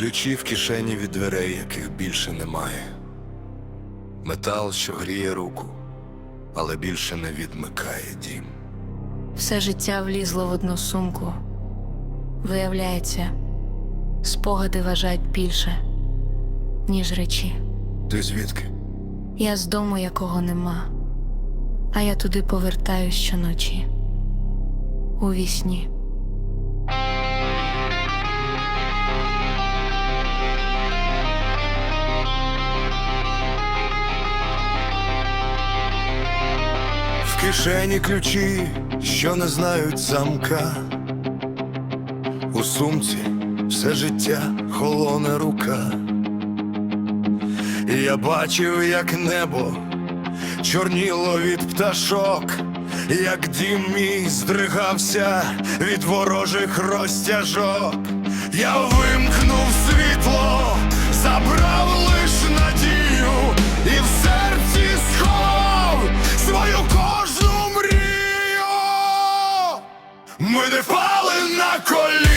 Ключі в кишені від дверей, яких більше немає. Метал, що гріє руку, але більше не відмикає дім. Все життя влізло в одну сумку. Виявляється, спогади важать більше, ніж речі. Ти звідки? Я з дому, якого нема, а я туди повертаюсь щоночі. У вісні. Кишені ключі, що не знають замка. У сумці все життя холоне рука. Я бачив, як небо чорніло від пташок, як дім мій здригався від ворожих розтяжок. Я вимкнув світло, Ми не впали на коліна,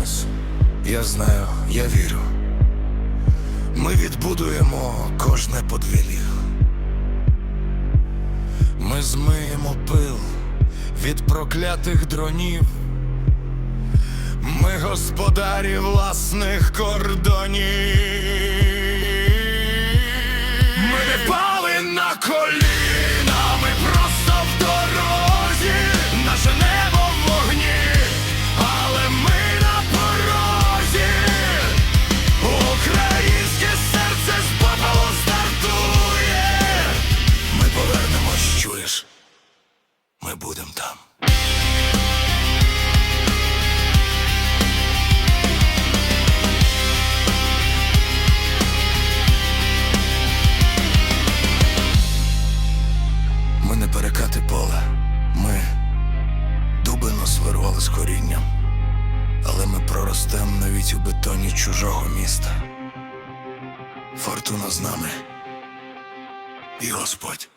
повернемось. Я знаю, я вірю. Ми відбудуємо кожне подвір'я. Ми змиємо пил від проклятих дронів. Ми господарі власних кордонів. Дубину свирвали з корінням. Але ми проростем навіть у бетоні чужого міста. Фортуна з нами. І Господь.